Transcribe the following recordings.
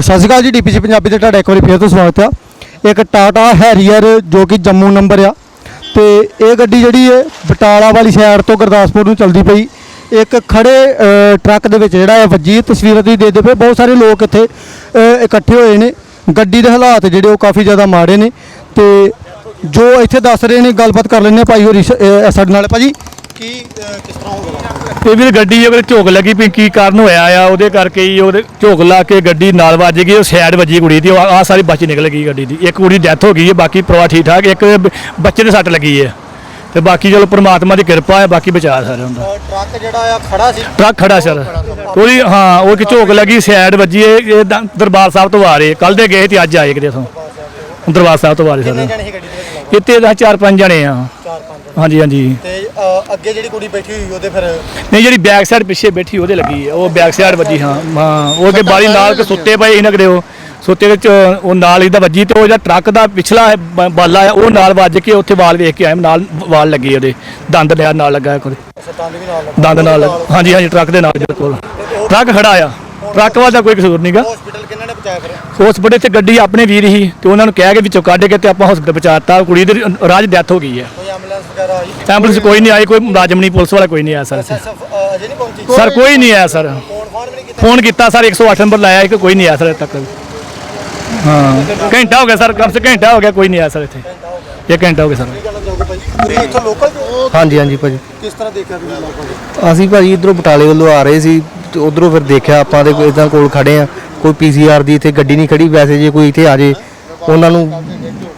ਸਤਿ ਸ਼੍ਰੀ ਅਕਾਲ ਜੀ ਡੀਪੀਸੀ ਪੰਜਾਬੀ ਤੇ ਤੁਹਾਡਾ ਇੱਕ ਵਾਰੀ ਫੇਰ ਤੋਂ ਸਵਾਗਤ ਆ। ਇੱਕ ਟਾਟਾ ਹੈਰੀਅਰ ਜੋ ਕਿ ਜੰਮੂ ਨੰਬਰ ਆ। ਤੇ ਇਹ ਗੱਡੀ ਜਿਹੜੀ ਹੈ ਬਟਾਲਾ ਵਾਲੀ ਸਾਈਡ ਤੋਂ ਗੁਰਦਾਸਪੁਰ ਨੂੰ ਚਲਦੀ ਪਈ। ਇੱਕ ਖੜੇ ਟਰੱਕ ਦੇ ਵਿੱਚ ਜਿਹੜਾ ਹੈ ਵੱਜੀ ਤਸਵੀਰਾਂ ਤੁਸੀਂ ਦੇਖਦੇ ਪਏ ਬਹੁਤ ਸਾਰੇ ਲੋਕ ਇੱਥੇ ਇਕੱਠੇ ਹੋਏ ਨੇ। ਗੱਡੀ ਦੇ ਹਾਲਾਤ ਜਿਹੜੇ ਉਹ ਕਾਫੀ ਜ਼ਿਆਦਾ ਮਾੜੇ ਨੇ। ਤੇ ਜੋ ਇੱਥੇ ਦੱਸ ਰਹੇ ਨੇ ਗੱਲਬਾਤ ਕਰ ਲੈਂਦੇ ਹਾਂ ਭਾਈ ਹੋਰੀ ਸ- ਅ, ਸਾਡੇ ਨਾਲ। ਭਾਜੀ ਕੀ ਕਿਸ ਤਰ੍ਹਾਂ ਹੋ ਗਿਆ? ਇਹ ਵੀ ਗੱਡੀ ਉਹਦੇ ਝੋਕ ਲੱਗੀ ਵੀ ਕੀ ਕਾਰਨ ਹੋਇਆ ਆ ਉਹਦੇ ਕਰਕੇ ਹੀ ਉਹਦੇ ਝੋਕ ਲਾ ਕੇ ਗੱਡੀ ਨਾਲ ਵੱਜ ਗਈ ਉਹ ਸਾਈਡ ਵੱਜੀ ਕੁੜੀ ਦੀ ਆ ਸਾਰੀ ਬਚ ਨਿਕਲ ਗਈ ਗੱਡੀ ਦੀ। ਇੱਕ ਕੁੜੀ ਡੈਥ ਹੋ ਗਈ ਹੈ ਬਾਕੀ ਪਰਿਵਾਰ ਠੀਕ ਠਾਕ ਇੱਕ ਬ- ਬੱਚੇ ਦੇ ਸੱਟ ਲੱਗੀ ਹੈ। ਤੇ ਬਾਕੀ ਚਲੋ ਪ੍ਰਮਾਤਮਾ ਦੀ ਕਿਰਪਾ ਹੈ ਬਾਕੀ ਬਚਾ ਸਾਰੇ ਹੁੰਦਾ ਟਰੱਕ ਜਿਹੜਾ ਆ ਖੜਾ ਸੀ? ਟਰੱਕ ਖੜਾ ਸਰ। ਉਹਦੀ ਹਾਂ ਉਹ ਕਿ ਝੋਕ ਲੱਗੀ ਸਾਈਡ ਵੱਜੀ ਇਹ ਦ- ਦਰਬਾਰ ਸਾਹਿਬ ਤੋਂ ਆ ਰਹੇ ਕੱਲ ਦੇ ਗਏ ਤੇ ਅੱਜ ਆਏ ਕਿਤੇ ਤੋਂ ਦਰਬਾਰ ਸਾਹਿਬ ਤੋਂ ਆ ਰਹੇ ਸਰ। ਜਣੇ ਸੀ ਗੱਡੀ ਦੇ ਵਿੱਚ ਇੱਥੇ ਦਾ ਚਾਰ ਪੰਜ ਜਣੇ ਆ। ਚਾਰ ਪੰਜ ਹਾਂਜੀ ਹਾਂਜੀ। ਤੇ ਅ, ਅੱਗੇ ਜਿਹੜੀ ਕੁੜੀ ਬੈਠੀ ਹੋਈ ਉਹਦੇ ਫਿਰ ਨਹੀਂ ਜਿਹੜੀ ਬੈਕ ਸਾਈਡ ਪਿੱਛੇ ਬੈਠੀ ਉਹਦੇ ਲੱਗੀ ਹੈ। ਉਹ ਬੈਕ ਸਾਈਡ ਵੱਜੀ ਹਾਂ। ਹਾਂ ਉਹ ਅੱਗੇ ਬਾਰੀ ਨਾਲ ਕੇ ਸੁੱਤੇ ਪਏ ਇਹਨਾਂ ਉਹ। ਸੁੱਤੇ ਵਿੱਚ ਉਹ ਨਾਲ ਇਹਦਾ ਵੱਜੀ ਤੇ ਉਹ ਜਿਹੜਾ ਟਰੱਕ ਦਾ ਪਿਛਲਾ ਬ- ਬਾਲਾ ਹੈ ਉਹ ਨਾਲ ਵੱਜ ਕੇ ਉੱਥੇ ਵਾਲ ਵੇਖ ਕੇ ਆਏ। ਨਾਲ ਵਾਲ ਲੱਗੇ ਉਹਦੇ। ਦੰਦ ਲਿਆ ਨਾਲ ਲੱਗਾ ਇੱਕ ਉਹਦੇ। ਦੰਦ ਵੀ ਨਾਲ ਦੰਦ ਨਾਲ। ਲੱਗ- ਹਾਂਜੀ ਹਾਂਜੀ ਟਰੱਕ ਦੇ ਨਾਲ ਜਿਹੜਾ ਕੋਲ। ਟਰੱਕ ਖੜਾ ਆ। ਟਰੱਕ ਵਾਲਾ ਕੋਈ ਕਸੂਰ ਨਹੀਂਗਾ ਹਸਪੀਟਲ ਕਿੰਨਾਂ ਨੇ ਪਹੁੰਚਾਇਆ ਫਿਰ? ਹਸਪੀਟਲ ਤੇ ਗੱਡੀ ਆਪਣੇ ਵੀਰ ਹੀ ਤੇ ਉਹਨਾਂ ਨੂੰ ਕਹਿ ਕੇ ਵਿੱਚੋਂ ਕੱਢ ਕੇ ਤੇ ਆਪਾਂ ਹਸਪੀਟਲ ਪਹੁੰਚਾਤਾ ਕੁੜੀ ਦੀ ਰਾਜ ਡੈਥ ਹੋ ਗਈ ਹੈ। ਐਂਬੂਲੈਂਸ ਵਗੈਰਾ ਆਈ? ਐਂਬੂਲੈਂਸ ਕੋਈ ਨਹੀਂ ਆਈ ਕੋਈ ਮੁਲਾਜ਼ਮ ਨਹੀਂ ਪੁਲਿਸ ਵਾਲਾ ਕੋਈ ਨਹੀਂ ਆਇਆ ਸਰ। ਇੱਥੇ। ਐਸਐਫ ਅਜੇ ਨਹੀਂ ਪਹੁੰਚੀ? ਸਰ ਕੋਈ ਨਹੀਂ ਆਇਆ ਸਰ। ਫੋਨ ਫਾਨ ਵੀ ਨਹੀਂ ਕੀਤਾ? ਫੋਨ ਕੀਤਾ ਸਰ 108 ਨੰਬਰ ਲਾਇਆ ਇੱਕ ਕੋਈ ਨਹੀਂ ਆਇਆ ਸਰ ਤੱਕ। ਹਾਂ। ਘੰਟਾ ਹੋ ਗਿਆ ਸਰ ਕਮ ਸੇ ਘੰਟਾ ਹੋ ਗਿਆ ਕੋਈ ਨਹੀਂ ਆਇਆ ਸਰ ਇੱਥੇ। ਇੱਕ ਘੰਟਾ ਹੋ ਗਿਆ ਸਰ। ਇੱਥੋਂ ਲੋਕਲ ਹਾਂਜੀ ਹਾਂਜੀ ਭਾਜੀ। ਕਿਸ ਤਰ੍ਹਾਂ ਦੇਖਿਆ ਤੁਸੀਂ ਲੋਕਾਂ ਅਸੀਂ ਭਾਜੀ ਇਧਰੋਂ ਬਟਾਲੇ ਵੱਲੋਂ ਆ ਰਹੇ ਸੀ ਤੇ ਉਧਰੋਂ ਫਿਰ ਦੇਖਿਆ ਆਪਾਂ ਤੇ ਇਦਾਂ ਕੋਲ ਖੜੇ ਆ। ਕੋਈ ਪੀਸੀਆਰ ਦੀ ਇੱਥੇ ਗੱਡੀ ਨਹੀਂ ਖੜੀ ਵੈਸੇ ਜੇ ਕੋਈ ਇੱਥੇ ਆ ਜੇ ਉਹਨਾਂ ਨੂੰ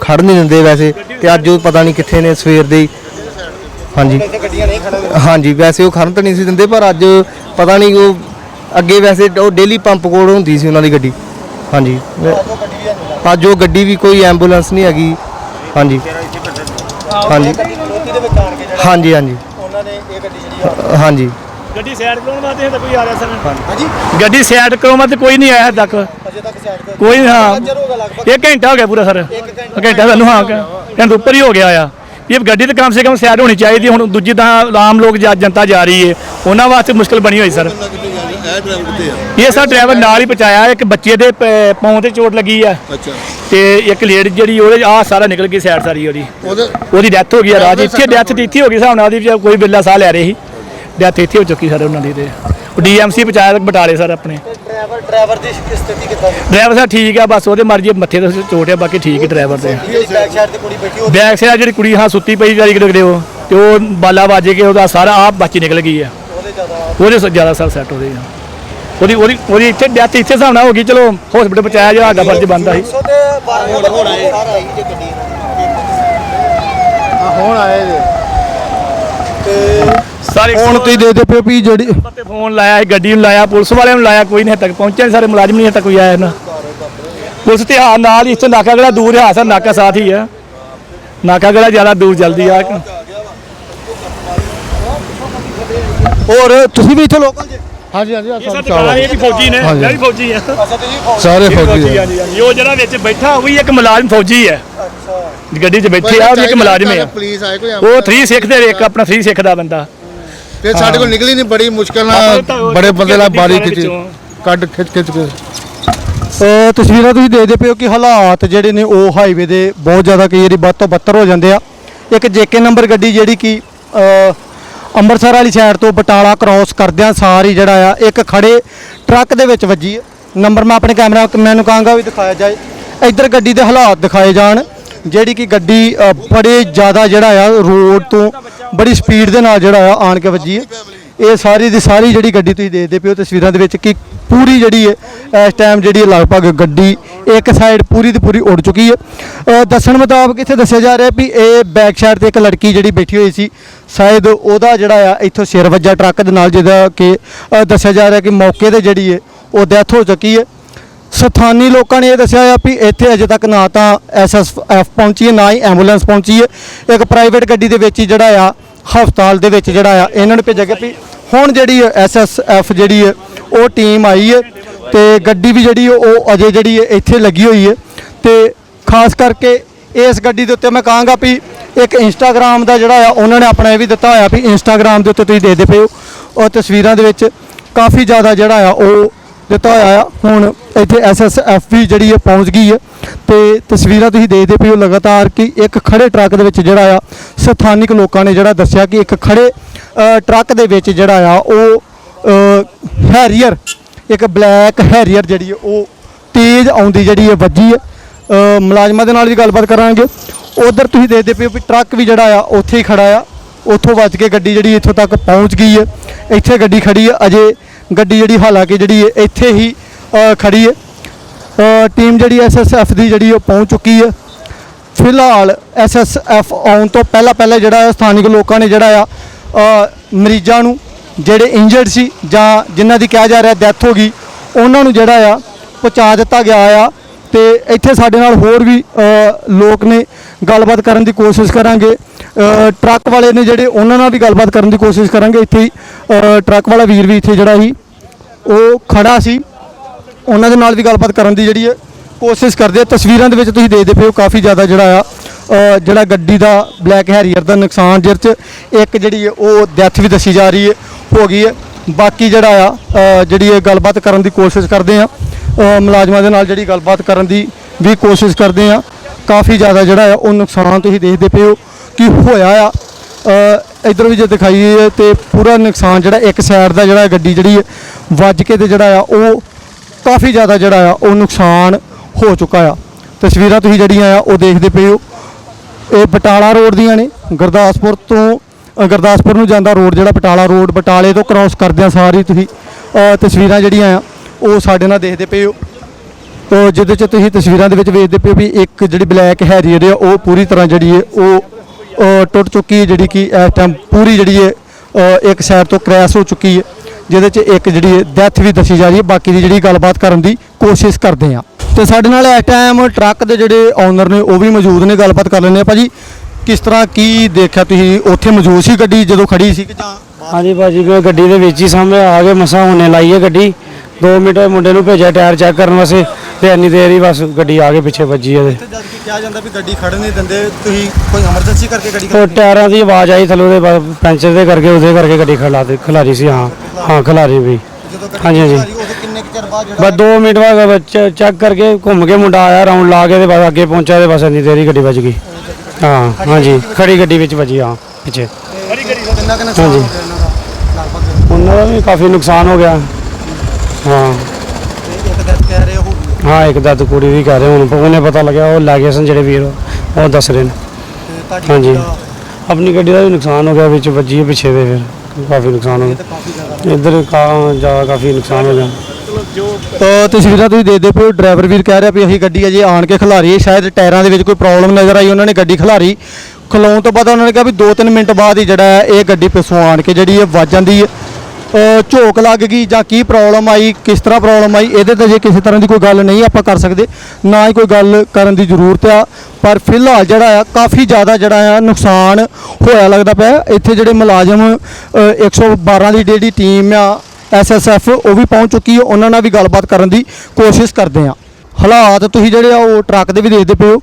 ਖੜ ਨਹੀਂ ਦਿੰਦੇ ਵੈਸੇ। ਤੇ ਅੱਜ ਉਹ ਪਤਾ ਨਹੀਂ ਕਿੱਥੇ ਨੇ ਸਵੇਰ ਦੇ ਹੀ। ਹਾਂਜੀ। ਇੱਥੇ ਗੱਡੀਆਂ ਨਹੀਂ ਖੜੇ ਹਾਂਜੀ ਵੈਸੇ ਉਹ ਖੜਨ ਤਾਂ ਨਹੀਂ ਸੀ ਦਿੰਦੇ ਪਰ ਅੱਜ ਪਤਾ ਨਹੀਂ ਉਹ ਅੱਗੇ ਵੈਸੇ ਉਹ ਡੇਲੀ ਪੰਪ ਕੋਲ ਹੁੰਦੀ ਸੀ ਉਹਨਾਂ ਦੀ ਗੱਡੀ। ਹਾਂਜੀ। ਜੋ ਗੱਡੀ ਵੀ ਨਹੀਂ ਅੱਜ ਉਹ ਗੱਡੀ ਵੀ ਕੋਈ ਐਂਬੂਲੈਂਸ ਨਹੀਂ ਹੈਗੀ। ਹਾਂਜੀ। ਹਾਂਜੀ। ਗੱਡੀ ਲੋਤੀ ਦੇ ਵਿੱਚ ਆਣ ਕੇ ਜਿਹੜਾ ਹਾਂਜੀ ਹਾਂਜੀ। ਉਹਨਾਂ ਨੇ ਇਹ ਗੱਡੀ ਜਿਹੜੀ ਆ ਹਾਂਜੀ। ਗੱਡੀ ਸਾਈਡ ਕਰਾਉਣ ਵਾਸਤੇ ਤਾਂ ਕੋਈ ਆ ਰਿਹਾ ਸਰ। ਹਾਂਜੀ। ਗੱਡੀ ਸਾਈਡ ਕਰਾਉਣ ਵਾਸਤੇ ਕੋਈ ਨਹੀਂ ਆਇਆ ਹਜੇ ਤੱਕ। ਅਜੇ ਤੱਕ ਸਾਈਡ ਤੇ। ਕੋਈ ਹਾਂ। ਚਿਰ ਹੋ ਗਿਆ ਲਗਭਗ। ਇੱਕ ਘੰਟਾ ਹੋ ਗਿਆ ਪੂਰਾ ਸਰ। ਘੰਟਾ। ਘੰਟਾ ਸਾਨੂੰ ਹਾਂ। ਕਹਿੰਦੇ ਉੱਪਰ ਹੀ ਹੋ ਗਿਆ ਆ। ਇਹ ਗੱਡੀ ਤਾਂ ਕਮ ਸੇ ਕਮ ਸਾਈਡ ਹੋਣੀ ਚਾਹੀਦੀ ਹੁਣ ਦੂਜੀ ਤਾਂ ਆਮ ਲੋਕ ਜਾਂ ਜਨਤਾ ਜਾ ਰਹੀ ਹੈ ਉਹਨਾਂ ਵਾਸਤੇ ਮੁਸ਼ਕਲ ਬਣੀ ਹੋਈ ਸਰ। ਇਹ ਸਰ ਡਰਾਈਵਰ ਨਾਲ ਹੀ ਪਹੁੰਚਾਇਆ ਇੱਕ ਬੱਚੇ ਦੇ ਪ- ਤੇ ਚੋਟ ਲੱਗੀ ਆ। ਅੱਛਾ। ਤੇ ਇੱਕ ਲੇਡ ਜਿਹੜੀ ਉਹਦੇ ਆ ਸਾਰਾ ਨਿਕਲ ਗਈ ਸਾਈਡ ਸਾਰੀ ਉਹਦੀ। ਉਹਦੇ ਡੈਥ ਹੋ ਗਈ ਆ ਰਾਜ ਇੱਥੇ ਡੈਥ ਤੇ ਇੱਥੇ ਹੋ ਗਈ ਹਿਸਾਬ ਨਾਲ ਉਹਦੀ ਵੀ ਕੋਈ ਬਿੱਲਾ ਸਾਹ ਲੈ ਰਹੇ। ਸੀ ਡੈਥ ਇੱਥੇ ਹੋ ਚੁੱਕੀ ਸਰ ਉਹਨਾਂ ਦੀ ਤੇ। ਡੀਐਮਸੀ ਪਹੁੰਚਾਇਆ ਬਟਾਲੇ ਸਰ ਆਪਣੇ। ਡਰਾਈਵਰ ਡਰਾਈਵਰ ਦੀ ਸਥਿਤੀ ਕਿੱਦਾਂ ਦੀ ਡਰਾਈਵਰ ਸਾਹਿਬ ਠੀਕ ਆ ਬਸ ਉਹਦੇ ਮਰਜ਼ੀ ਮੱਥੇ ਤੇ ਚੋਟ ਆ ਬਾਕੀ ਠੀਕ ਹੈ ਡਰਾਈਵਰ ਤੇ ਜਿਹੜੀ ਬੈਕ ਸਾਈਡ ਤੇ ਕੁੜੀ ਬੈਠੀ ਉਹ ਬੈਕ ਸਾਈਡ ਜਿਹੜੀ ਕੁੜੀ ਹਾਂ ਸੁੱਤੀ ਪਈ ਜਾਰੀ ਕਿਤੇ ਉਹ ਤੇ ਉਹ ਬਾਲਾ ਵੱਜ ਕੇ ਉਹਦਾ ਸਾਰਾ ਆਪ ਬੱਚੀ ਨਿਕਲ ਗਈ ਆ। ਉਹਦੇ ਜ਼ਿਆਦਾ ਉਹਦੇ ਸ- ਜ਼ਿਆਦਾ ਸਰ ਸੈੱਟ ਉਹਦੇ ਆ। ਉਹਦੀ ਉਹਦੀ ਉਹਦੀ ਇੱਥੇ ਡੈਥ ਇੱਥੇ ਹਿਸਾਬ ਨਾਲ ਹੋ ਗਈ ਚਲੋ ਹਸਪੀਟਲ ਪਹੁੰਚਾਇਆ ਜਿਹੜਾ ਸਾਡਾ ਫਰਜ਼ ਬਣਦਾ ਸੀ। 100 ਤੇ 12 ਨੰਬਰ ਹੁਣ ਆਏ। ਜੇ ਹੁਣ ਆਏ ਜੇ। ਸਾਰੇ ਹੁਣ ਤੁਸੀਂ ਦੇਖਦੇ ਪਿਓ ਵੀ ਜਿਹੜੀ ਤੇ ਫੋਨ ਲਾਇਆ ਗੱਡੀ ਨੂੰ ਲਾਇਆ ਪੁਲਿਸ ਵਾਲਿਆਂ ਨੂੰ ਲਾਇਆ ਕੋਈ ਨਹੀਂ ਤੱਕ ਪਹੁੰਚਿਆ ਨਹੀਂ ਸਾਰੇ ਮੁਲਾਜ਼ਮ ਨਹੀਂ ਤੱਕ ਕੋਈ ਆਇਆ ਨਾ ਪੁਲਿਸ ਤੇ ਹਾਂ ਨਾਲ ਹੀ ਇੱਥੇ ਨਾਕਾ ਕਿਹੜਾ ਦੂਰ ਹੈ ਸਰ ਨਾਕਾ ਸਾਥ ਹੀ ਆ। ਨਾਕਾ ਕਿਹੜਾ ਜ਼ਿਆਦਾ ਦੂਰ ਜਲਦੀ ਆ। ਹੋਰ ਤੁਸੀਂ ਵੀ ਇੱਥੇ ਲੋਕਲ ਜੇ? ਹਾਂਜੀ ਹਾਂਜੀ ਇਹ ਸਰ ਦੁਕਾਨ ਇਹ ਵੀ ਫੌਜੀ ਨੇ ਮੈਂ ਵੀ ਫੌਜੀ ਆ। ਫੋਨ ਸਾਰੇ ਫੌਜੀ ਹਾਂਜੀ ਹਾਂਜੀ। ਉਹ ਜਿਹੜਾ ਵਿੱਚ ਬੈਠਾ ਉਹ ਵੀ ਇੱਕ ਮੁਲਾਜ਼ਮ ਫੌਜੀ ਹੈ ਅੱਛਾ। ਗੱਡੀ 'ਚ ਬੈਠੇ ਆ ਉਹ ਵੀ ਇੱਕ ਮੁਲਾਜ਼ਮ ਹੈ ਪੁਲਿਸ ਆਏ ਕੋਈ ਉਹ 3 ਸਿੱਖ ਦੇ ਇੱਕ ਆਪਣਾ 3 ਸਿੱਖ ਦਾ ਬੰਦਾ। ਤੇ ਸਾਡੇ ਕੋਲ ਨਿਕਲੀ ਨਹੀਂ ਬੜੀ ਮੁਸ਼ਕਲ ਨਾਲ ਬੜੇ ਬੰਦੇ ਨਾਲ ਬਾਰੀ ਖਿੱਚੀ। ਕੱਢ ਖਿੱਚ ਖਿੱਚ ਕੇ। ਅ, ਤਸਵੀਰਾਂ ਤੁਸੀਂ ਦੇਖਦੇ ਪਿਓ ਕਿ ਹਾਲਾਤ ਜਿਹੜੇ ਨੇ ਉਹ ਹਾਈਵੇ ਦੇ ਬਹੁਤ ਜ਼ਿਆਦਾ ਕਈ ਵਾਰੀ ਵੱਧ ਤੋਂ ਬੱਤਰ ਹੋ ਜਾਂਦੇ ਆ। ਇੱਕ ਜੇਕੇ ਨੰਬਰ ਗੱਡੀ ਜਿਹੜੀ ਕਿ ਅ, ਅੰਮ੍ਰਿਤਸਰ ਵਾਲੀ ਸਾਈਡ ਤੋਂ ਬਟਾਲਾ ਕ੍ਰਾਸ ਕਰਦਿਆਂ ਸਾਰ ਹੀ ਜਿਹੜਾ ਆ ਇੱਕ ਖੜੇ ਟਰੱਕ ਦੇ ਵਿੱਚ ਵੱਜੀ ਹੈ। ਨੰਬਰ ਮੈਂ ਆਪਣੇ ਕੈਮਰਾ ਮੈਨੂੰ ਕਹਾਂਗਾ ਵੀ ਦਿਖਾਇਆ ਜਾਏ। ਇੱਧਰ ਗੱਡੀ ਦੇ ਹਾਲਾਤ ਦਿਖਾਏ ਜਾਣ। ਜਿਹੜੀ ਕਿ ਗੱਡੀ ਅ, ਬੜੇ ਜ਼ਿਆਦਾ ਜਿਹੜਾ ਆ ਰੋਡ ਤੋਂ ਬੜੀ ਸਪੀਡ ਦੇ ਨਾਲ ਜਿਹੜਾ ਆ ਆਣ ਕੇ ਵੱਜੀ ਹੈ। ਇਹ ਸਾਰੀ ਦੀ ਸਾਰੀ ਜਿਹੜੀ ਗੱਡੀ ਤੁਸੀਂ ਦੇਖਦੇ ਪਿਓ ਤਸਵੀਰਾਂ ਦੇ ਵਿੱਚ ਕਿ ਪੂਰੀ ਜਿਹੜੀ ਹੈ ਇਸ ਟਾਈਮ ਜਿਹੜੀ ਹੈ ਲਗਭਗ ਗੱਡੀ ਇੱਕ ਸਾਈਡ ਪੂਰੀ ਦੀ ਪੂਰੀ ਉੱਡ ਚੁੱਕੀ ਹੈ। ਅ, ਦੱਸਣ ਮੁਤਾਬਕ ਇੱਥੇ ਦੱਸਿਆ ਜਾ ਰਿਹਾ ਵੀ ਇਹ ਬੈਕ ਸਾਈਡ ਤੇ ਇੱਕ ਲੜਕੀ ਜਿਹੜੀ ਬੈਠੀ ਹੋਈ ਸੀ ਸ਼ਾਇਦ ਉਹਦਾ ਜਿਹੜਾ ਆ ਇੱਥੋਂ ਸਿਰ ਵੱਜਾ ਟਰੱਕ ਦੇ ਨਾਲ ਜਿਹਦਾ ਕਿ ਅ, ਦੱਸਿਆ ਜਾ ਰਿਹਾ ਕਿ ਮੌਕੇ ਤੇ ਜਿਹੜੀ ਹੈ ਉਹ ਡੈਥ ਹੋ ਚੁੱਕੀ ਹੈ। ਸਥਾਨੀ ਲੋਕਾਂ ਨੇ ਇਹ ਦੱਸਿਆ ਆ ਵੀ ਇੱਥੇ ਅਜੇ ਤੱਕ ਨਾ ਤਾਂ ਐਸਐਸਐਫ ਪਹੁੰਚੀ ਹੈ, ਨਾ ਹੀ ਐਂਬੂਲੈਂਸ ਪਹੁੰਚੀ ਹੈ। ਇੱਕ ਪ੍ਰਾਈਵੇਟ ਗੱਡੀ ਦੇ ਵਿੱਚ ਹੀ ਜਿਹੜਾ ਆ, ਹਸਪਤਾਲ ਦੇ ਵਿੱਚ ਜਿਹੜਾ ਆ, ਇਹਨਾਂ ਨੂੰ ਭੇਜਿਆ ਗਿਆ ਵੀ ਹੁਣ ਜਿਹੜੀ ਐਸਐਸਐਫ ਜਿਹੜੀ ਹੈ, ਉਹ ਟੀਮ ਆਈ ਹੈ ਤੇ ਗੱਡੀ ਵੀ ਜਿਹੜੀ ਉਹ ਅਜੇ ਜਿਹੜੀ ਹੈ, ਇੱਥੇ ਲੱਗੀ ਹੋਈ ਹੈ। ਤੇ ਖਾਸ ਕਰਕੇ ਇਸ ਗੱਡੀ ਦੇ ਉੱਤੇ ਮੈਂ ਕਹਾਂਗਾ ਵੀ ਇੱਕ ਇੰਸਟਾਗ੍ਰam ਦਾ ਜਿਹੜਾ ਆ, ਉਹਨਾਂ ਨੇ ਆਪਣਾ ਇਹ ਵੀ ਦਿੱਤਾ ਹੋਇਆ ਵੀ ਇੰਸਟਾਗ੍ਰam ਦੇ ਉੱਤੇ ਤੁਸੀਂ ਦੇਖਦੇ ਪਏ ਹੋ। ਉਹ ਤਸਵੀਰਾਂ ਦੇ ਵਿੱਚ ਕਾਫੀ ਜ਼ਿਆਦਾ ਜਿਹੜਾ ਆ, ਉਹ ਦਿੱਤਾ ਹੋਇਆ ਆ। ਹੁਣ ਇੱਥੇ ਐਸਐਸਐਫ ਵੀ ਜਿਹੜੀ ਹੈ ਪਹੁੰਚ ਗਈ ਹੈ ਤੇ ਤਸਵੀਰਾਂ ਤੁਸੀਂ ਦੇਖਦੇ ਪਏ ਹੋ ਲਗਾਤਾਰ ਕਿ ਇੱਕ ਖੜੇ ਟਰੱਕ ਦੇ ਵਿੱਚ ਜਿਹੜਾ ਆ, ਸਥਾਨਿਕ ਲੋਕਾਂ ਨੇ ਜਿਹੜਾ ਦੱਸਿਆ ਕਿ ਇੱਕ ਖੜੇ ਟਰੱਕ ਦੇ ਵਿੱਚ ਜਿਹੜਾ ਆ, ਉਹ ਹੈਰੀਅਰ, ਇੱਕ ਬਲੈਕ ਹੈਰੀਅਰ ਜਿਹੜੀ ਹੈ ਉਹ ਤੇਜ਼ ਆਉਂਦੀ ਜਿਹੜੀ ਹੈ ਵੱਜੀ ਹੈ ਮੁਲਾਜ਼ਮਾਂ ਦੇ ਨਾਲ ਵੀ ਗੱਲਬਾਤ ਕਰਾਂਗੇ। ਉਧਰ ਤੁਸੀਂ ਦੇਖਦੇ ਪਏ ਹੋ ਵੀ ਟਰੱਕ ਵੀ ਜਿਹੜਾ ਆ, ਉੱਥੇ ਹੀ ਖੜਾ ਆ। ਉੱਥੋਂ ਵੱਜ ਕੇ ਗੱਡੀ ਜਿਹੜੀ ਇੱਥੋਂ ਤੱਕ ਪਹੁੰਚ ਗਈ ਹੈ ਇੱਥੇ ਗੱਡੀ ਖੜੀ ਹੈ ਅਜੇ ਗੱਡੀ ਜਿਹੜੀ ਹਾਲਾਂਕਿ ਜਿਹੜੀ ਹੈ ਇੱਥੇ ਹੀ ਅ, ਖੜੀ ਹੈ। ਟੀਮ ਜਿਹੜੀ ਐਸਐਸਐਫ ਦੀ ਜਿਹੜੀ ਉਹ ਪਹੁੰਚ ਚੁੱਕੀ ਹੈ। ਫਿਲਹਾਲ ਐਸਐਸਐਫ ਆਉਣ ਤੋਂ ਪਹਿਲਾਂ ਪਹਿਲਾਂ ਜਿਹੜਾ ਹੈ ਸਥਾਨਿਕ ਲੋਕਾਂ ਨੇ ਜਿਹੜਾ ਆ ਮਰੀਜ਼ਾਂ ਨੂੰ ਜਿਹੜੇ ਇੰਜਰਡ ਸੀ ਜਾਂ ਜਿਨ੍ਹਾਂ ਦੀ ਕਿਹਾ ਜਾ ਰਿਹਾ ਡੈਥ ਹੋ ਗਈ ਉਹਨਾਂ ਨੂੰ ਜਿਹੜਾ ਆ ਪਹੁੰਚਾ ਦਿੱਤਾ ਗਿਆ ਆ। ਤੇ ਇੱਥੇ ਸਾਡੇ ਨਾਲ ਹੋਰ ਵੀ ਲੋਕ ਨੇ ਗੱਲਬਾਤ ਕਰਨ ਦੀ ਕੋਸ਼ਿਸ਼ ਕਰਾਂਗੇ। ਟਰੱਕ ਵਾਲੇ ਨੇ ਜਿਹੜੇ ਉਹਨਾਂ ਨਾਲ ਵੀ ਗੱਲਬਾਤ ਕਰਨ ਦੀ ਕੋਸ਼ਿਸ਼ ਕਰਾਂਗੇ। ਇੱਥੇ ਹੀ ਟਰੱਕ ਵਾਲਾ ਵੀਰ ਵੀ ਇੱਥੇ ਜਿਹੜਾ ਸੀ, ਉਹ ਖੜਾ ਸੀ। ਉਹਨਾਂ ਦੇ ਨਾਲ ਵੀ ਗੱਲਬਾਤ ਕਰਨ ਦੀ ਜਿਹੜੀ ਹੈ ਕੋਸ਼ਿਸ਼ ਕਰਦੇ ਆ। ਤਸਵੀਰਾਂ ਦੇ ਵਿੱਚ ਤੁਸੀਂ ਦੇਖਦੇ ਪਏ ਹੋ ਕਾਫੀ ਜ਼ਿਆਦਾ ਜਿਹੜਾ ਆ ਜਿਹੜਾ ਗੱਡੀ ਦਾ ਬਲੈਕ ਹੈਰੀਅਰ ਦਾ ਨੁਕਸਾਨ ਜਿਰ ਚ ਇੱਕ ਜਿਹੜੀ ਹੈ ਉਹ ਡੈਥ ਵੀ ਦੱਸੀ ਜਾ ਰਹੀ ਹੈ, ਹੋ ਗਈ ਹੈ। ਬਾਕੀ ਜਿਹੜਾ ਆ ਜਿਹੜੀ ਇਹ ਗੱਲਬਾਤ ਕਰਨ ਦੀ ਕੋਸ਼ਿਸ਼ ਕਰਦੇ ਆ। ਮੁਲਾਜ਼ਮਾਂ ਦੇ ਨਾਲ ਜਿਹੜੀ ਗੱਲਬਾਤ ਕਰਨ ਦੀ ਵੀ ਕੋਸ਼ਿਸ਼ ਕਰਦੇ ਆ ਕਾਫੀ ਜ਼ਿਆਦਾ ਜਿਹੜਾ ਆ ਉਹ ਨੁਕਸਾਨ ਤੁਸੀਂ ਦੇਖਦੇ ਪਏ ਹੋ ਕਿ ਹੋਇਆ ਆ। ਅ, ਇੱਧਰ ਵੀ ਜੇ ਦਿਖਾਈਏ ਤੇ ਪੂਰਾ ਨੁਕਸਾਨ ਜਿਹੜਾ ਇੱਕ ਸਾਈਡ ਦਾ ਜਿਹੜਾ ਗੱਡੀ ਜਿਹੜੀ ਹੈ ਵੱਜ ਕੇ ਤੇ ਜਿਹੜਾ ਆ ਉਹ ਕਾਫੀ ਜ਼ਿਆਦਾ ਜਿਹੜਾ ਆ ਉਹ ਨੁਕਸਾਨ ਹੋ ਚੁੱਕਾ ਆ। ਤਸਵੀਰਾਂ ਤੁਸੀਂ ਜਿਹੜੀਆਂ ਆ ਉਹ ਦੇਖਦੇ ਪਏ ਹੋ। ਇਹ ਬਟਾਲਾ ਰੋਡ ਦੀਆਂ ਨੇ ਗੁਰਦਾਸਪੁਰ ਤੋਂ ਗੁਰਦਾਸਪੁਰ ਨੂੰ ਜਾਂਦਾ ਰੋਡ ਜਿਹੜਾ ਬਟਾਲਾ ਰੋਡ ਬਟਾਲੇ ਤੋਂ ਕ੍ਰਾਸ ਕਰਦਿਆਂ ਸਾਰੀ ਤੁਸੀਂ। ਤਸਵੀਰਾਂ ਜਿਹੜੀਆਂ ਆ ਉਹ ਸਾਡੇ ਨਾਲ ਦੇਖਦੇ ਪਏ ਹੋ। ਉਹ ਜਿਹਦੇ ਚ ਤੁਸੀਂ ਤਸਵੀਰਾਂ ਦੇ ਵਿੱਚ ਵੇਖਦੇ ਪਏ ਵੀ ਇੱਕ ਜਿਹੜੀ ਬਲੈਕ ਹੈਰੀਅਰ ਹੈ ਉਹ ਪੂਰੀ ਤਰ੍ਹਾਂ ਜਿਹੜੀ ਹੈ ਉਹ ਟੁੱਟ ਚੁੱਕੀ ਹੈ ਜਿਹੜੀ ਕਿ ਇਸ ਟਾਈਮ ਪੂਰੀ ਜਿਹੜੀ ਹੈ ਇੱਕ ਸਾਈਡ ਤੋਂ ਕ੍ਰੈਸ਼ ਹੋ ਚੁੱਕੀ ਹੈ ਜਿਹਦੇ ਚ ਇੱਕ ਜਿਹੜੀ ਡੈਥ ਵੀ ਦੱਸੀ ਜਾ ਰਹੀ ਹੈ ਬਾਕੀ ਦੀ ਜਿਹੜੀ ਗੱਲਬਾਤ ਕਰਨ ਦੀ ਕੋਸ਼ਿਸ਼ ਕਰਦੇ ਆ ਤੇ ਸਾਡੇ ਨਾਲ ਇਸ ਟਾਈਮ ਟਰੱਕ ਦੇ ਜਿਹੜੇ ਓਨਰ ਨੇ, ਉਹ ਵੀ ਮੌਜੂਦ ਨੇ। ਗੱਲਬਾਤ ਕਰ ਲੈਂਦੇ ਆ ਭਾਜੀ। ਕਿਸ ਤਰ੍ਹਾਂ ਕੀ ਦੇਖਿਆ ਤੁਸੀਂ? ਉੱਥੇ ਮੌਜੂਦ ਸੀ ਗੱਡੀ ਜਦੋਂ ਖੜੀ ਸੀ ਕਿ ਜਾਂ ਹਾਂਜੀ ਭਾਜੀ, ਮੈਂ ਗੱਡੀ ਦੇ ਵਿੱਚ ਹੀ ਸਾਹਮਣੇ ਆ ਕੇ ਮਸਾ ਹੁਣੇ ਲਾਈ ਹੈ ਗੱਡੀ। 2 ਮਿੰਟ ਮੁੰਡੇ ਨੂੰ ਭੇਜਿਆ ਟਾਇਰ ਚੈੱਕ ਕਰਨ ਵਾਸਤੇ ਤੇ ਇੰਨੀ ਦੇਰ ਹੀ ਬਸ ਗੱਡੀ ਆ ਕੇ ਪਿੱਛੇ ਵੱਜੀ ਇਹਦੇ। ਜਦ ਕਿ ਕਿਹਾ ਜਾਂਦਾ ਵੀ ਗੱਡੀ ਖੜਨ ਨਹੀਂ ਦਿੰਦੇ ਤੁਸੀਂ ਕੋਈ ਐਮਰਜੈਂਸੀ ਕਰਕੇ ਗੱਡੀ ਉਹ ਟਾਇਰਾਂ ਦੀ ਆਵਾਜ਼ ਆਈ ਥੱਲੇ ਉਹਦੇ ਬਸ ਪੈਂਚਰ ਦੇ ਕਰਕੇ ਉਹਦੇ ਕਰਕੇ ਗੱਡੀ ਖੜਾ ਦੇ ਖਿਲਾਰੀ ਸੀ ਹਾਂ ਹਾਂ ਖਿਲਾਰੀ ਵੀ। ਜਦੋਂ ਹਾਂਜੀ, ਹਾਂਜੀ। ਉਦੋਂ ਕਿੰਨੇ ਕੁ ਚਿਰ ਬਾਅਦ ਬਸ 2 ਮਿੰਟ ਬਾਅਦ ਬੱਚਾ ਚੈੱਕ ਕਰਕੇ ਘੁੰਮ ਕੇ ਮੁੰਡਾ ਆਇਆ ਰਾਉਂਡ ਲਾ ਕੇ ਤੇ ਬਸ ਅੱਗੇ ਪਹੁੰਚਿਆ ਤੇ ਬਸ ਇੰਨੀ ਦੇਰ ਹੀ ਗੱਡੀ ਵੱਜ ਗਈ। ਹਾਂ ਹਾਂਜੀ ਖੜੀ ਗੱਡੀ ਵਿੱਚ ਵੱਜੀ ਹਾਂ ਪਿੱਛੇ। ਕਿੰਨਾ ਕੁ ਨੁਕਸਾਨ ਹਾਂਜੀ। ਹੋ ਗਿਆ ਇਹਨਾਂ ਦਾ? ਲਗਭਗ ਉਹਨਾਂ ਦਾ ਵੀ ਕਾਫੀ ਨੁਕਸਾਨ ਹੋ ਗਿਆ। ਹਾਂ। ਤੇ ਇੱਕ ਦਰਦ ਕਹਿ ਰਹੇ ਹੋ ਹਾਂ ਇੱਕ ਦੱਦ ਕੁੜੀ ਵੀ ਕਹਿ ਰਹੇ ਹੁਣ ਉਹਨੇ ਪਤਾ ਲੱਗਿਆ ਉਹ ਲੈ ਗਏ ਸਨ ਜਿਹੜੇ ਵੀਰ ਉਹ ਦੱਸ ਰਹੇ ਨੇ। ਤੇ ਤੁਹਾਡੀ ਹਾਂਜੀ। ਦਾ ਆਪਣੀ ਗੱਡੀ ਦਾ ਵੀ ਨੁਕਸਾਨ ਹੋ ਗਿਆ ਵਿੱਚ ਵੱਜੀ ਹੈ ਪਿੱਛੇ ਦੇ ਫਿਰ ਕਾਫੀ ਨੁਕਸਾਨ ਹੋ ਤੇ ਕਾਫੀ ਜ਼ਿਆਦਾ ਗਿਆ। ਇੱਧਰ ਕਾ ਜ਼ਿਆਦਾ ਕਾਫੀ ਨੁਕਸਾਨ ਹੋ ਗਿਆ। ਅ, ਤਸਵੀਰਾਂ ਤੁਸੀਂ ਦੇਖਦੇ ਪਏ ਹੋ ਡਰਾਈਵਰ ਵੀਰ ਕਹਿ ਰਿਹਾ ਵੀ ਅਸੀਂ ਗੱਡੀ ਅਜੇ ਆਣ ਕੇ ਖਿਲਾਰੀ ਹੈ ਸ਼ਾਇਦ ਟਾਇਰਾਂ ਦੇ ਵਿੱਚ ਕੋਈ ਪ੍ਰੋਬਲਮ ਨਜ਼ਰ ਆਈ ਉਹਨਾਂ ਨੇ ਗੱਡੀ ਖਿਲਾਰੀ। ਖਲੋਣ ਤੋਂ ਬਾਅਦ ਉਹਨਾਂ ਨੇ ਕਿਹਾ ਵੀ 2-3 ਮਿੰਟ ਬਾਅਦ ਹੀ ਜਿਹੜਾ ਹੈ ਇਹ ਗੱਡੀ ਪਿੱਛੋਂ ਆਣ ਕੇ ਜਿਹੜੀ ਇਹ ਵੱਜ ਜਾਂਦੀ ਹੈ ਝੋਕ ਲੱਗ ਗਈ ਜਾਂ ਕੀ ਪ੍ਰੋਬਲਮ ਆਈ ਕਿਸ ਤਰ੍ਹਾਂ ਪ੍ਰੋਬਲਮ ਆਈ ਇਹਦੇ ਤੇ ਜੇ ਕਿਸੇ ਤਰ੍ਹਾਂ ਦੀ ਕੋਈ ਗੱਲ ਨਹੀਂ ਆਪਾਂ ਕਰ ਸਕਦੇ ਨਾ ਹੀ ਕੋਈ ਗੱਲ ਕਰਨ ਦੀ ਜ਼ਰੂਰਤ ਆ। ਪਰ ਫਿਲਹਾਲ ਜਿਹੜਾ ਆ ਕਾਫੀ ਜ਼ਿਆਦਾ ਜਿਹੜਾ ਆ ਨੁਕਸਾਨ ਹੋਇਆ ਲੱਗਦਾ ਪਿਆ। ਇੱਥੇ ਜਿਹੜੇ ਮੁਲਾਜ਼ਮ ਅ, 112 ਦੀ ਜਿਹੜੀ ਟੀਮ ਆ ਐਸਐਸਐਫ ਉਹ ਵੀ ਪਹੁੰਚ ਚੁੱਕੀ ਹੈ ਉਹਨਾਂ ਨਾਲ ਵੀ ਗੱਲਬਾਤ ਕਰਨ ਦੀ ਕੋਸ਼ਿਸ਼ ਕਰਦੇ ਆ। ਹਾਲਾਤ ਤੁਸੀਂ ਜਿਹੜੇ ਆ ਉਹ ਟਰੱਕ ਦੇ ਵੀ ਦੇਖਦੇ ਪਏ ਹੋ।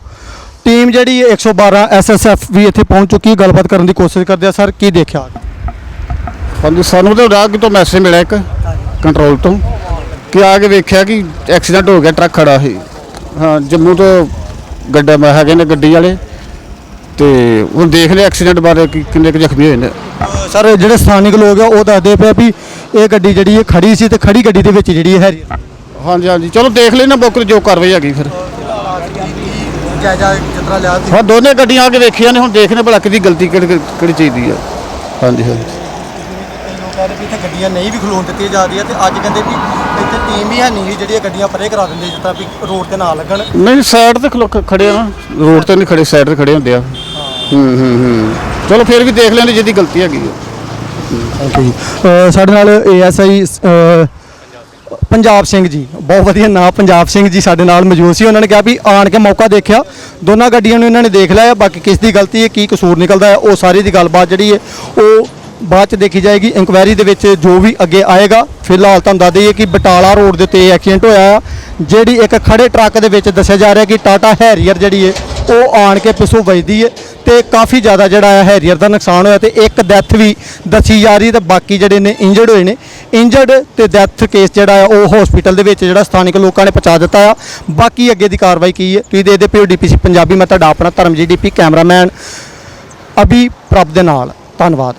ਟੀਮ ਜਿਹੜੀ ਹੈ 112 ਐਸਐਸਐਫ ਵੀ ਇੱਥੇ ਪਹੁੰਚ ਚੁੱਕੀ ਹੈ ਗੱਲਬਾਤ ਕਰਨ ਦੀ ਕੋਸ਼ਿਸ਼ ਕਰਦੇ ਆ। ਸਰ ਕੀ ਦੇਖਿਆ? ਹਾਂਜੀ ਸਾਨੂੰ ਤਾਂ ਰਾਹ ਤੋਂ ਮੈਸੇਜ ਮਿਲਿਆ ਇੱਕ ਕੰਟਰੋਲ ਤੋਂ ਕਿ ਆ ਕੇ ਵੇਖਿਆ ਕਿ ਐਕਸੀਡੈਂਟ ਹੋ ਗਿਆ ਟਰੱਕ ਖੜਾ ਸੀ। ਹਾਂ ਜੰਮੂ ਤੋਂ ਗੱਡਾ ਮੈਂ ਹੈਗੇ ਨੇ ਗੱਡੀ ਵਾਲੇ ਤੇ ਹੁਣ ਦੇਖ ਲਿਆ ਐਕਸੀਡੈਂਟ ਬਾਰੇ ਕਿ ਕਿੰਨੇ ਕੁ ਜ਼ਖਮੀ ਹੋਏ ਨੇ। ਸਰ ਜਿਹੜੇ ਸਥਾਨਿਕ ਲੋਕ ਆ ਉਹ ਦੱਸਦੇ ਪਏ ਵੀ ਇਹ ਗੱਡੀ ਜਿਹੜੀ ਹੈ ਖੜੀ ਸੀ ਤੇ ਖੜੀ ਗੱਡੀ ਦੇ ਵਿੱਚ ਜਿਹੜੀ ਹੈ ਹਾਂਜੀ ਹਾਂਜੀ। ਚਲੋ ਦੇਖ ਲੈਣਾ ਬੁੱਕ ਜੋ ਕਾਰਵਾਈ ਹੈਗੀ ਫਿਰ। ਜਾਇਜ਼ਾ ਜਿਤਨਾ ਲਿਆ ਹਾਂ ਦੋਨੇ ਗੱਡੀਆਂ ਆ ਕੇ ਵੇਖੀਆਂ ਨੇ ਹੁਣ ਦੇਖਨੇ ਭਲਾ ਕਿਹਦੀ ਗਲਤੀ ਕਿਹੜੀ ਕਿਹੜੀ ਚੀਜ਼ ਦੀ ਆ। ਹਾਂਜੀ ਹਾਂਜੀ। ਲੋਕ ਕਹਿੰਦੇ ਵੀ ਇੱਥੇ ਗੱਡੀਆਂ ਨਹੀਂ ਵੀ ਖਲੋਣ ਦਿੱਤੀਆਂ ਜਾ ਰਹੀਆਂ ਤੇ ਅੱਜ ਕਹਿੰਦੇ ਵੀ ਇੱਥੇ ਟੀਮ ਵੀ ਹੈ ਨਹੀਂ ਜਿਹੜੀਆਂ ਗੱਡੀਆਂ ਪਰੇ ਕਰਾ ਦਿੰਦੇ ਜਿਸ ਤਰ੍ਹਾਂ ਵੀ ਰੋਡ ਤੇ ਨਾ ਲੱਗਣ। ਨਹੀਂ ਸਾਈਡ ਤੇ ਖਲੋ ਖੜੇ ਆ ਨਾ। ਰੋਡ ਤੇ ਨਹੀਂ ਖੜੇ ਸਾਈਡ ਤੇ ਖੜੇ ਹੁੰਦੇ ਆ। ਹੂੰ। ਹੂੰ ਹੂੰ ਚਲੋ ਫਿਰ ਵੀ ਦੇਖ ਲੈਂਦੇ ਜਿਹਦੀ ਗਲਤੀ ਹੈਗੀ ਆ। ਅ, ਸਾਡੇ ਨਾਲ ਏਐਸਆਈ ਪੰਜਾਬ ਸਿੰਘ ਜੀ। ਬਹੁਤ ਵਧੀਆ ਨਾਂ ਪੰਜਾਬ ਸਿੰਘ ਜੀ ਸਾਡੇ ਨਾਲ ਮੌਜੂਦ ਸੀ। ਉਹਨਾਂ ਨੇ ਕਿਹਾ ਵੀ ਆਣ ਕੇ ਮੌਕਾ ਦੇਖਿਆ। ਦੋਨਾਂ ਗੱਡੀਆਂ ਨੂੰ ਇਹਨਾਂ ਨੇ ਦੇਖ ਲਿਆ ਬਾਕੀ ਕਿਸ ਦੀ ਗਲਤੀ ਹੈ ਕੀ ਕਸੂਰ ਨਿਕਲਦਾ ਹੈ ਉਹ ਸਾਰੀ ਦੀ ਗੱਲਬਾਤ ਜਿਹੜੀ ਹੈ ਉਹ ਬਾਅਦ ਚ ਦੇਖੀ ਜਾਏਗੀ ਇਨਕੁਆਇਰੀ ਦੇ ਵਿੱਚ ਜੋ ਵੀ ਅੱਗੇ ਆਏਗਾ, ਫਿਲਹਾਲ ਤੁਹਾਨੂੰ ਦੱਸ ਦਈਏ ਕਿ ਬਟਾਲਾ ਰੋਡ ਦੇ ਉੱਤੇ ਐਕਸੀਡੈਂਟ ਹੋਇਆ ਆ, ਜਿਹੜੀ ਇੱਕ ਖੜੇ ਟਰੱਕ ਦੇ ਵਿੱਚ ਦੱਸਿਆ ਜਾ ਰਿਹਾ ਕਿ ਟਾਟਾ ਹੈਰੀਅਰ ਜਿਹੜੀ ਹੈ ਉਹ ਆਣ ਕੇ ਪਿੱਛੋਂ ਵੱਜਦੀ ਹੈ ਤੇ ਕਾਫੀ ਜ਼ਿਆਦਾ ਜਿਹੜਾ ਆ ਹੈਰੀਅਰ ਦਾ ਨੁਕਸਾਨ ਹੋਇਆ ਤੇ ਇੱਕ ਡੈਥ ਵੀ ਦੱਸੀ ਜਾ ਰਹੀ ਤੇ ਬਾਕੀ ਜਿਹੜੇ ਨੇ ਇੰਜਰਡ ਹੋਏ ਨੇ ਇੰਜਰਡ ਤੇ ਡੈਥ ਕੇਸ ਜਿਹੜਾ ਆ ਉਹ ਹਸਪੀਟਲ ਦੇ ਵਿੱਚ ਜਿਹੜਾ ਸਥਾਨਕ ਲੋਕਾਂ ਨੇ ਪਹੁੰਚਾ ਦਿੱਤਾ ਆ। ਬਾਕੀ ਅੱਗੇ ਦੀ ਕਾਰਵਾਈ ਕੀ ਹੈ ਤੁਸੀਂ ਦੇਖਦੇ ਪਿਓ ਡੀਪੀਸੀ ਪੰਜਾਬੀ, ਮੈਂ ਤੁਹਾਡਾ ਆਪਣਾ ਧਰਮਜੀਤ ਡੀਪੀ ਕੈਮਰਾਮੈਨ ਅਭੀ ਪ੍ਰਭ ਦੇ ਨਾਲ, ਧੰਨਵਾਦ।